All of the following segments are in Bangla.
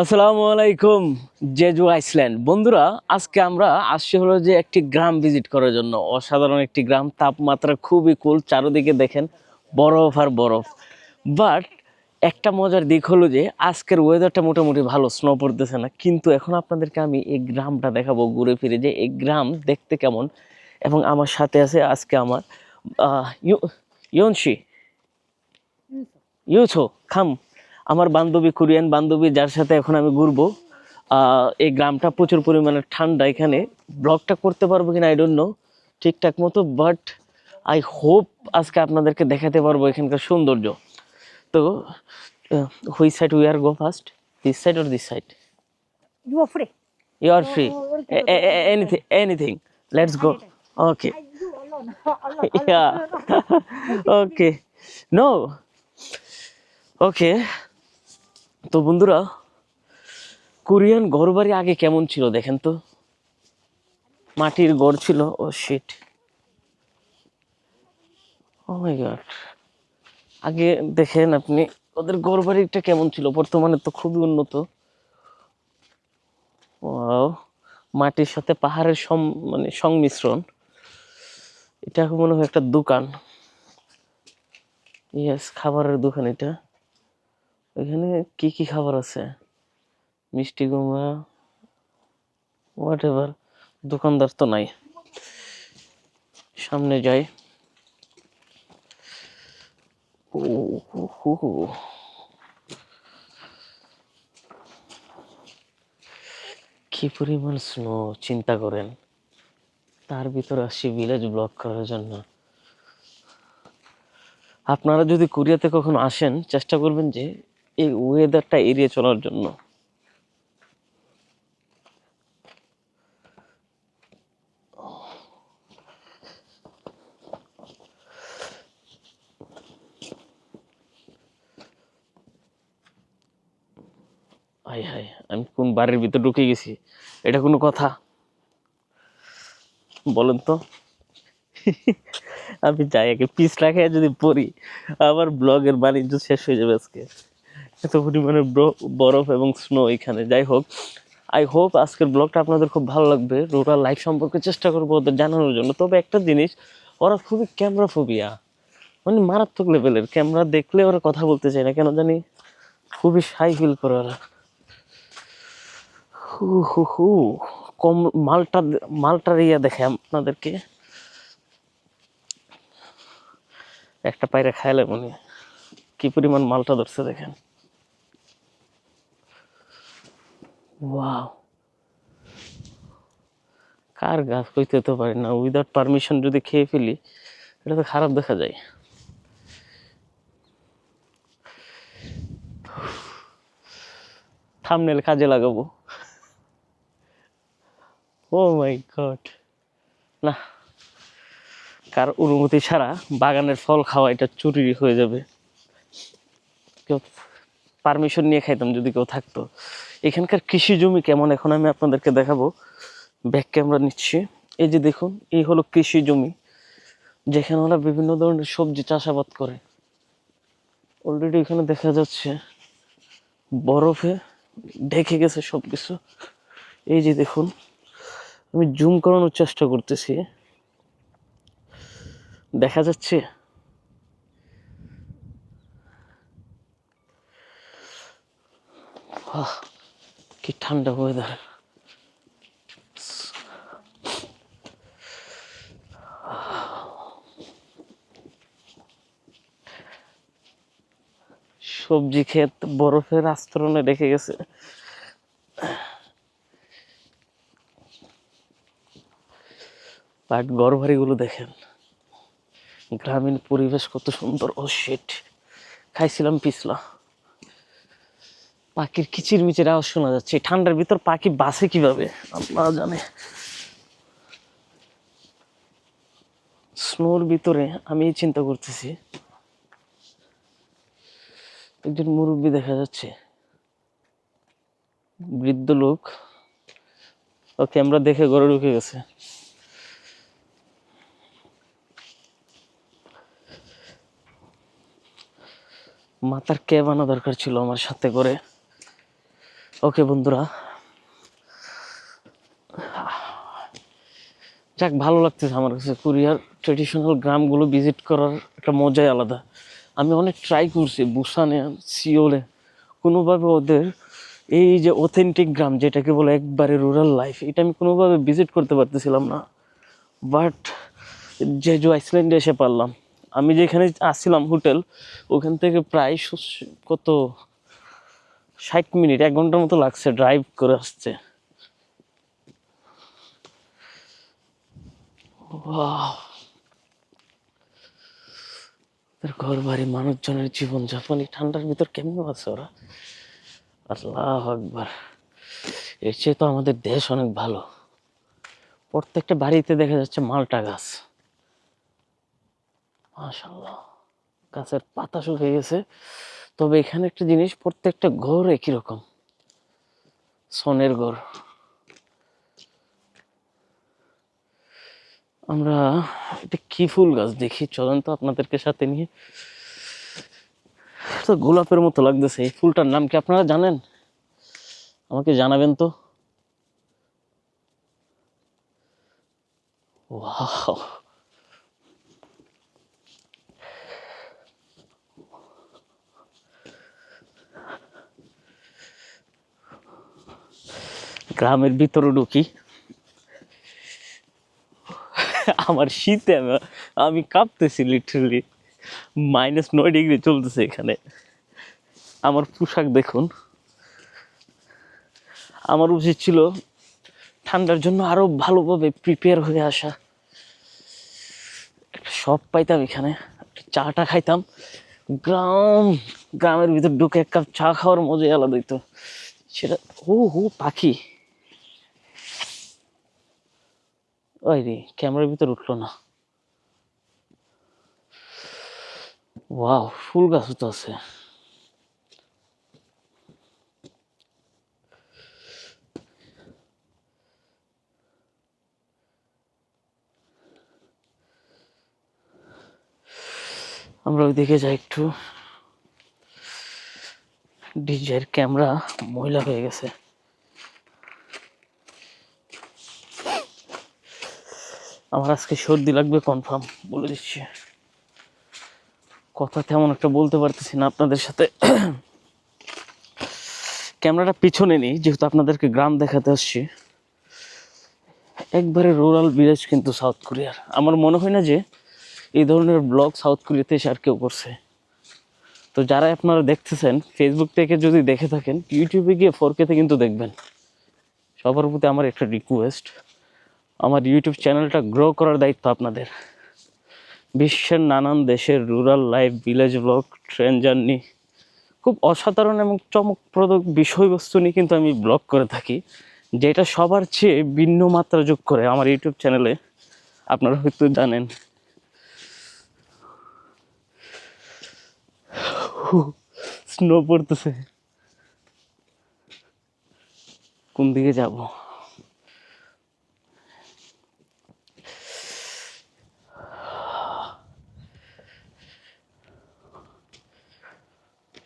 আসসালামু আলাইকুম জেজু আইসল্যান্ড। বন্ধুরা আজকে আমরা আসছি হলো যে একটি গ্রাম ভিজিট করার জন্য। অসাধারণ একটি গ্রাম তাপমাত্রা খুবই কুল চারদিকে দেখেন বরফ আর বরফ। বাট একটা মজার দিক হলো যে আজকের ওয়েদারটা মোটামুটি ভালো স্নো পড়তেছে না। কিন্তু এখন আপনাদেরকে আমি এই গ্রামটা দেখাবো ঘুরে ফিরে যে এই গ্রাম দেখতে কেমন। এবং আমার সাথে আছে আজকে আমার ইয়নশি ইউছো খাম। আমার বান্ধবী কোরিয়ান বান্ধবী যার সাথে এখন আমি ঘুরবো এই গ্রামটা প্রচুর পরিমাণে ঠান্ডা এখানে। ব্লগটা করতে পারব কিনা আই ডোন্ট নো ঠিকঠাক মতো বাট আই হোপ আজকে আপনাদেরকে দেখাতে পারব এখানকার সৌন্দর্য। তো which side we are go first this side or this side You are free. You are free anything anything let's go okay yeah. Okay. No. Okay তো বন্ধুরা কোরিয়ান ঘরবাড়ি আগে কেমন ছিল দেখেন তো? মাটির ঘর ছিল ও শিট ও গড আগে দেখেন আপনি ওদের ঘরবাড়িটা কেমন ছিল? বর্তমানে তো খুবই উন্নত। Wow, মাটির সাথে পাহাড়ের সম মানে সংমিশ্রণ। এটা মনে হয় একটা দোকান। ইয়েস খাবারের দোকান এটা। এখানে কি কি খাবার আছে? মিষ্টি কুমড়া হোয়াট এভার দোকানদার তো নাই। সামনে যাই। ও হো। কি পরিমাণ স্নো চিন্তা করেন। তার ভিতরে আসছি ভিলেজ ব্লক করার জন্য। আপনারা যদি কোরিয়াতে কখনো আসেন, চেষ্টা করবেন যে এই ওয়েদারটা এড়িয়ে চলার জন্য। আই হাই আমি কোন বাড়ির ভিতর ঢুকে গেছি? এটা কোনো কথা? বলেন তো। আমি যাই, আগে পিস রাখে যদি পড়ি আবার ব্লগের বাণিজ্য শেষ হয়ে যাবে আজকে। এত পরিমাণে ব্র- বরফ এবং স্নো এখানে। যাই হোক আই হোপ আজকের ব্লগটা আপনাদের খুব ভালো লাগবে। রোটার লাইফ সম্পর্কে চেষ্টা করব ওদের জানানোর জন্য। তবে একটা জিনিস, ওরা খুবই ক্যামেরা ফোবিয়া মানে মারাত্মক লেভেলের ক্যামেরা দেখলে ওরা কথা বলতে চায় না। কেন জানি? খুবই সাই ফিল করে ওরা। হু হু হু। কম, মালটা মালটার ইয়া দেখে আপনাদেরকে। একটা পায়রা খাইলে মনে কি পরিমাণ মালটা ধরছে দেখেন। ওয়াও কার গাছ কইতে তো পারি না? উইদাউট পারমিশন যদি খেয়ে ফেলি, এটা তো খারাপ দেখা যায়। থামনেল কাজে লাগাবো। ও মাই গড না, কার অনুমতি ছাড়া বাগানের ফল খাওয়া এটা চুরি হয়ে যাবে। কেউ পারমিশন নিয়ে খাইতাম যদি কেউ থাকতো। এখানকার কৃষি জমি কেমন এখন আমি আপনাদেরকে দেখাবো। ব্যাক ক্যামেরা নিচ্ছি। এই যে দেখুন, এই হলো কৃষি জমি। যেখানে ওরা বিভিন্ন ধরনের সবজি চাষাবাদ করে। অলরেডি এখানে দেখা যাচ্ছে, বরফে ঢেকে গেছে সব কিছু এই যে দেখুন, আমি জুম করানোর চেষ্টা করতেছি। দেখা যাচ্ছে কি ঠান্ডা ওয়েদার সবজি ক্ষেত, বরফের আস্তরণে রেখে গেছে। বাট ঘর বাড়িগুলো দেখেন। গ্রামীণ পরিবেশ কত সুন্দর। ও শিট খাইছিলাম পিছলা। পাখির কিচির মিচির আওয়াজ শোনা যাচ্ছে। ঠান্ডার ভিতর পাখি বাসে কীভাবে? আল্লাহ জানে। স্নোর ভিতরে আমি চিন্তা করতেছি। একজন মুরব্বী দেখা যাচ্ছে। বৃদ্ধ লোক। ওকে, আমরা দেখে ঘরে ঢুকে গেছে। মাথার ক্যাব আনা দরকার ছিল আমার সাথে করে ওকে, বন্ধুরা। যাক, ভালো লাগতেছে আমার কাছে। কোরিয়ার ট্রেডিশনাল গ্রামগুলো ভিজিট করার একটা মজাই আলাদা। আমি অনেক ট্রাই করছি বুসানে, সিওলে। কোনোভাবে ওদের এই যে অথেন্টিক গ্রাম, যেটাকে বলে একবারে রুরাল লাইফ এটা আমি কোনোভাবে ভিজিট করতে পারতেছিলাম না। বাট জেজু আইসল্যান্ডে এসে পারলাম। আমি যেখানে আসছিলাম হোটেল ওখান থেকে প্রায় কত ষাট মিনিট, এক ঘণ্টার মতো লাগছে ড্রাইভ করে আসছে ঘর বাড়ি মানুষজনের জীবনযাপন, এই ঠান্ডার ভিতর কেমন আছে ওরা? আল্লাহ আকবার। এর চেয়ে তো আমাদের দেশ অনেক ভালো। প্রত্যেকটা বাড়িতে দেখা যাচ্ছে মালটা গাছ। মাশাল্লাহ গাছের পাতা শুকিয়ে গেছে। তবে এখানে একটা জিনিস, প্রত্যেকটা ঘর একই রকম। সনের ঘর। আমরা এটা কি ফুল গাছ দেখি? চলেন তো আপনাদেরকে সাথে নিয়ে। তো গোলাপের মতো লাগতেছে। এই ফুলটার নাম কি আপনারা জানেন? আমাকে জানাবেন তো। ওয়াও। গ্রামের ভিতরে ঢুকি। আমার শীতে আমি- কাঁপতেছি লিটারালি মাইনাস নয় ডিগ্রি চলতেছে এখানে। আমার পোশাক দেখুন। আমার উচিত ছিল ঠান্ডার জন্য আরও ভালোভাবে প্রিপেয়ার হয়ে আসা। একটা পাইতাম এখানে চাটা খাইতাম। গ্রাম, গ্রামের ভিতর ঢুকে এক কাপ চা খাওয়ার মজাই আলাদা দিত সেটা ও হো পাখি। ওই রে, ক্যামেরার ভিতর উঠল না। ফুল গাছও তো আছে। আমরা ওইদিকে যাই একটু। ডিজের ক্যামেরা ময়লা হয়ে গেছে। আমার আজকে সর্দি লাগবে কনফার্ম বলে দিচ্ছি। কথা তেমন একটা বলতে পারতেছি না আপনাদের সাথে। ক্যামেরাটা পিছনে নেই, যেহেতু আপনাদেরকে গ্রাম দেখাতে আসছি। একবারে রুরাল ভিলেজ কিন্তু সাউথ কোরিয়ার আমার মনে হয় না যে এই ধরনের ব্লগ সাউথ কোরিয়াতে এসে আর কেউ করছে। তো যারা আপনারা দেখতেছেন ফেসবুক থেকে যদি দেখে থাকেন ইউটিউবে গিয়ে ফোরকেতে কিন্তু দেখবেন। সবার প্রতি আমার একটা রিকোয়েস্ট আমার ইউটিউব চ্যানেলটা গ্রো করার দায়িত্ব আপনাদের। বিশ্বের নানান দেশের rural life village blog train journey খুব অসাধারণ এবং চমকপ্রদ বিষয়বস্তু নিয়ে কিন্তু আমি ব্লগ করে থাকি, যেটা সবার চেয়ে ভিন্ন মাত্রা যোগ করে আমার ইউটিউব চ্যানেলে আপনারা হয়তো জানেন। স্নো পড়তেছে। কোন দিকে যাব?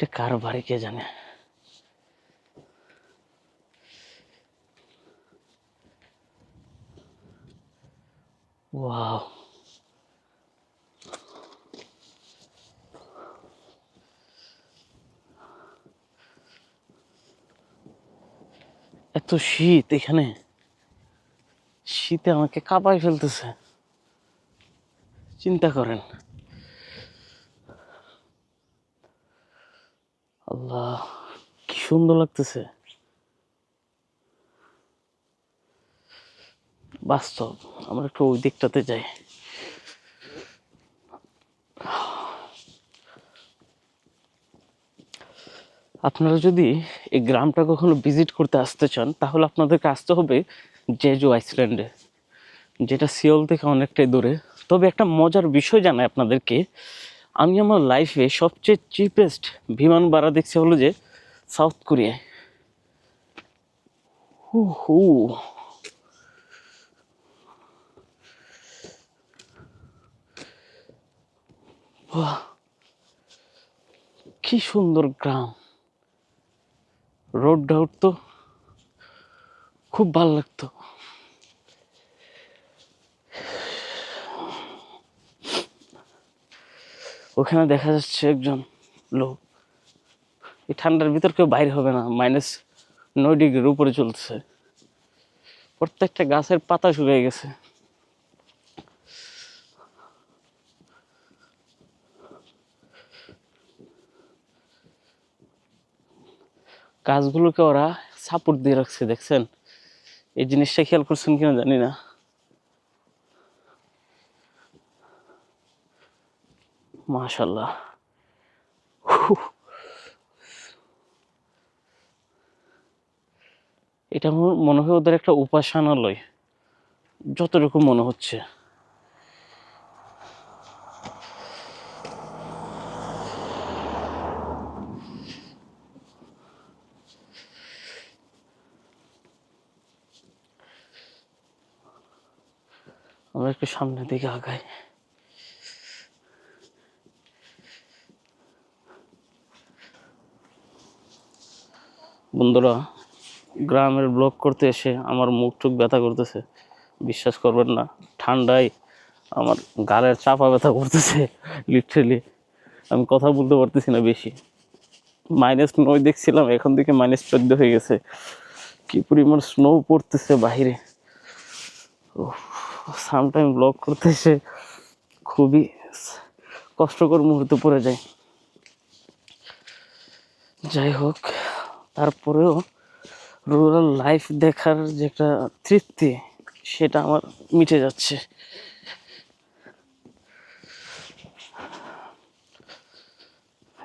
এটা কার বাড়ি কে জানে? ওয়াও। এত শীত এখানে। শীতে আমাকে কাঁপায় ফেলতেছে। চিন্তা করেন। আল্লাহ, কি সুন্দর লাগতেছে। বাস্তব, আমরা একটু ওই দিকটাতে যাই। আপনারা যদি এই গ্রামটা কখনো ভিজিট করতে আসতে চান, তাহলে আপনাদেরকে আসতে হবে জেজু আইসল্যান্ডে, যেটা সিওল থেকে অনেকটাই দূরে। তবে একটা মজার বিষয় জানায় আপনাদেরকে আমি আমার লাইফে সবচেয়ে চিপেস্ট বিমান ভাড়া দেখছি হলো যে সাউথ কোরিয়ায় হু হু কি সুন্দর গ্রাম। রোড ডাউট তো খুব ভালো লাগতো। ওখানে দেখা যাচ্ছে একজন লোক। এই ঠান্ডার ভিতর কেউ বাইরে হবে না মাইনাস নয় ডিগ্রির উপরে চলছে প্রত্যেকটা গাছের পাতা শুকিয়ে গেছে। গাছগুলোকে ওরা সাপোর্ট দিয়ে রাখছে, দেখছেন? এই জিনিসটা খেয়াল করছেন কিনা জানি না। মাশাল্লাহ এটা মনে হয় ওদের একটা উপাসনালয়। যতটুকু মনে হচ্ছে। আমরা একটু সামনের দিকে আগাই। বন্ধুরা, গ্রামের ব্লগ করতে এসে আমার মুখ টুক ব্যথা করতেছে। বিশ্বাস করবেন না, ঠান্ডায় আমার গালের চাপা ব্যথা করতেছে লিটারেলি আমি কথা বলতে পারতেছি না বেশি। মাইনাস নয় দেখছিলাম, এখন থেকে মাইনাস চোদ্দ হয়ে গেছে। কি পরিমাণ স্নো পড়তেছে বাইরে সামটাইম ব্লগ করতে এসে খুবই কষ্টকর মুহূর্তে পড়ে যায়। যাই হোক তারপরেও রুরাল লাইফ দেখার যে একটা তৃপ্তি, সেটা আমার মিটে যাচ্ছে।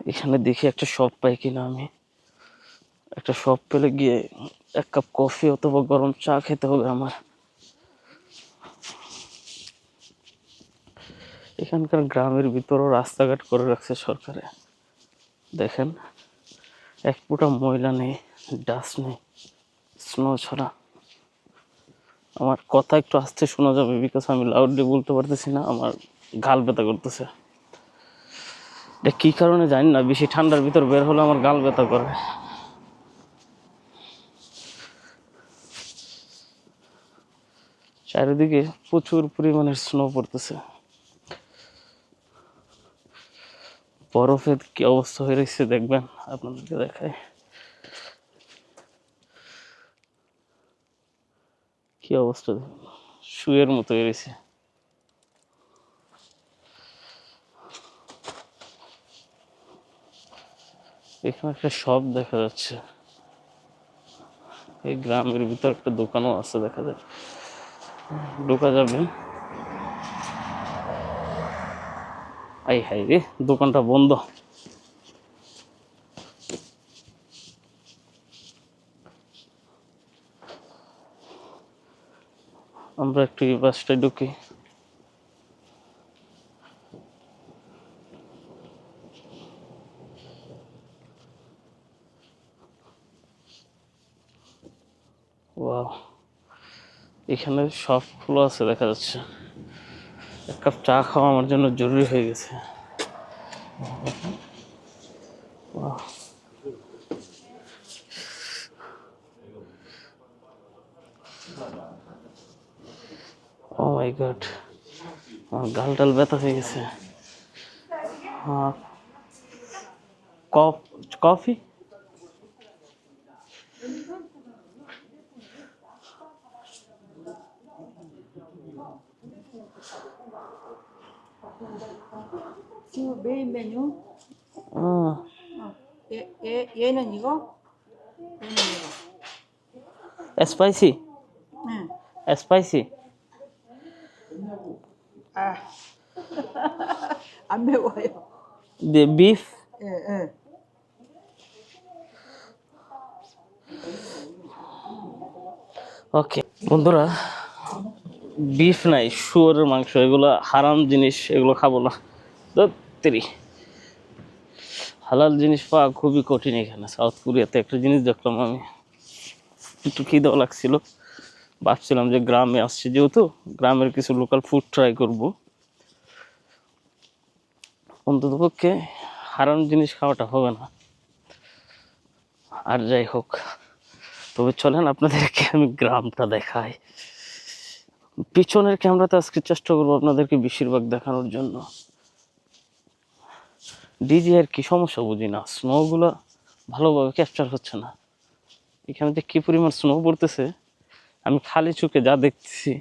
এখানে দেখি একটা শপ পাই কিনা আমি। একটা শপ পেলে গিয়ে এক কাপ কফি অথবা গরম চা খেতে হবে আমার। এখানকার গ্রামের ভিতরও রাস্তাঘাট করে রাখছে সরকারে। দেখেন। এক ফুটা ময়লা নেই ডাস্ট নেই স্নো ছড়া। আমার কথা একটু আস্তে শোনা যাবে বিকজ আমি লাউডলি বলতে পারতেছি না, আমার গাল ব্যথা করতেছে। এটা কী কারণে জানি না, বেশি ঠান্ডার ভিতর বের হলে আমার গাল ব্যথা করে। চারিদিকে প্রচুর পরিমাণের স্নো পড়তেছে। বরফের কি অবস্থা হয়ে রয়েছে দেখবেন, আপনাদেরকে দেখায় কি অবস্থা শুয়ের মতো হয়ে রয়েছে। এখানে একটা শপ দেখা যাচ্ছে। এই গ্রামের ভিতর একটা দোকানও আছে দেখা যায় ঢোকা যাবে। আই হাই রে, দোকানটা বন্ধ। আমরা একটু এই বাসটায় ঢুকি। এখানে সব খোলা আছে দেখা যাচ্ছে। এক কাপ চা খাওয়া আমার জন্য জরুরি হয়ে গেছে। Wow. ও মাই গড আমার গাল টাল ব্যথা হয়ে গেছে। হ্যাঁ cough coffee? 얘, 얘는 이거? 얘는 이거. Spicy 응. Spicy 아. 안 매워요. Beef 예, 예. ওকে বন্ধুরা বিফ নাই শুয়োরের মাংস এগুলো হারাম জিনিস এগুলো খাবো না তেরি হালাল জিনিস পাওয়া খুবই কঠিন এখানে সাউথ কোরিয়াতে একটা জিনিস দেখলাম আমি, একটু খিদেও লাগছিল। ভাবছিলাম যে গ্রামে আসছি যেহেতু, গ্রামের কিছু লোকাল ফুড ট্রাই করব। অন্ততপক্ষে হারাম জিনিস খাওয়াটা হবে না। আর যাই হোক, তবে চলেন আপনাদেরকে আমি গ্রামটা দেখাই। পিছনের ক্যামেরাতে আজকে চেষ্টা করব আপনাদেরকে বেশিরভাগ দেখানোর জন্য। ডিজি আর কি, সমস্যা বুঝি না। স্নোগুলো ভালোভাবে ক্যাপচার হচ্ছে না। এখানে যে কী পরিমাণ স্নো পড়তেছে, আমি খালি চোখে যা দেখতেছি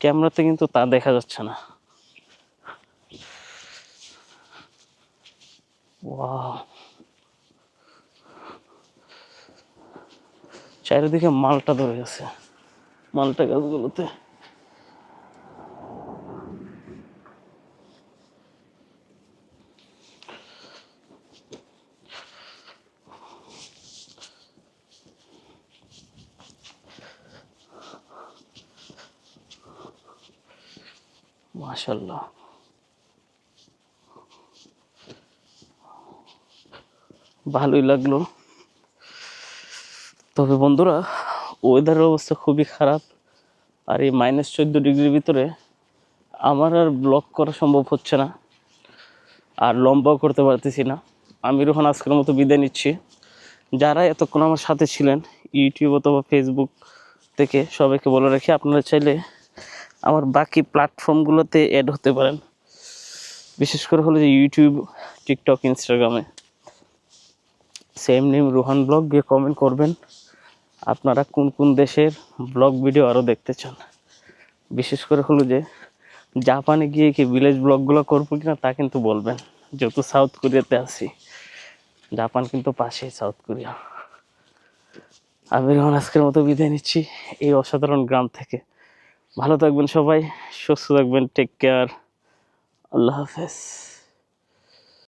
ক্যামেরাতে কিন্তু তা দেখা যাচ্ছে না। চারিদিকে মালটা ধরে গেছে, মালটা গাছগুলোতে। ভালোই লাগল। তবে বন্ধুরা ওয়েদারের অবস্থা খুবই খারাপ আর এই মাইনাস চোদ্দ ডিগ্রির ভিতরে আমার আর ব্লক করা সম্ভব হচ্ছে না আর লম্বাও করতে পারতেছি না। আমি রোহন, আজকের মতো বিদায় নিচ্ছি। যারা এতক্ষণ আমার সাথে ছিলেন ইউটিউব অথবা ফেসবুক থেকে সবাইকে বলে রাখি, আপনারা চাইলে আমার বাকি প্ল্যাটফর্মগুলোতে অ্যাড হতে পারেন। বিশেষ করে হলো যে ইউটিউব টিকটক ইনস্টাগ্রামে সেম নেম রোহান ব্লগ গিয়ে কমেন্ট করবেন। আপনারা কোন কোন দেশের ব্লগ ভিডিও আরও দেখতে চান? বিশেষ করে হলো যে জাপানে গিয়ে কি ভিলেজ ব্লগগুলো করব কিনা তা কিন্তু বলবেন। যেহেতু সাউথ কোরিয়াতে আছি। জাপান কিন্তু পাশেই সাউথ কোরিয়া আমি রোহন আজকের মতো বিদায় নিচ্ছি। এই অসাধারণ গ্রাম থেকে। ভালো থাকবেন সবাই সুস্থ থাকবেন টেক কেয়ার আল্লাহ হাফেজ।